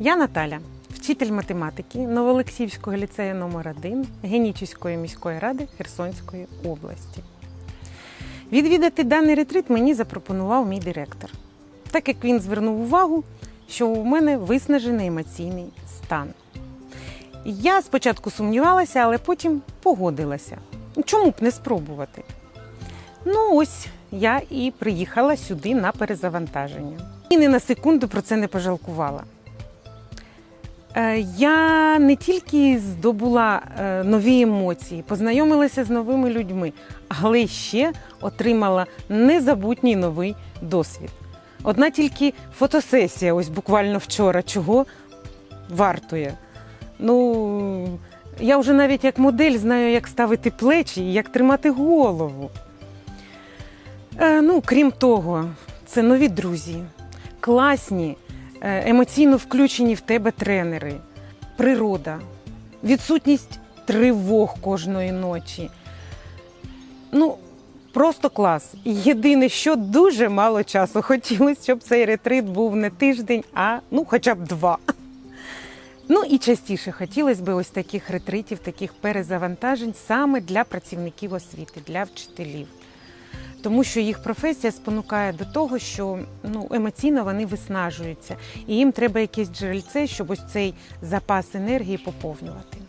Я Наталя, вчитель математики Новоолексіївського ліцею номер 1 Генічеської міської ради Херсонської області. Відвідати даний ретрит мені запропонував мій директор, так як він звернув увагу, що у мене виснажений емоційний стан. Я спочатку сумнівалася, але потім погодилася. Чому б не спробувати? Ну, ось я і приїхала сюди на перезавантаження. І ні на секунду про це не пожалкувала. Е, Я не тільки здобула е, нові емоції, познайомилася з новими людьми, але ще отримала незабутній новий досвід. Одна тільки фотосесія, ось буквально вчора, чого вартує. Ну, я вже навіть як модель знаю, як ставити плечі і як тримати голову. Е, ну, крім того, це нові друзі, класні, емоційно включені в тебе тренери, природа, відсутність тривог кожної ночі. Ну, просто клас. Єдине, що дуже мало часу. Хотілося, щоб цей ретрит був не тиждень, а ну, хоча б два. Ну і частіше хотілося б ось таких ретритів, таких перезавантажень саме для працівників освіти, для вчителів. Тому що їх професія спонукає до того, що ну, емоційно вони виснажуються, і їм треба якесь джерельце, щоб ось цей запас енергії поповнювати.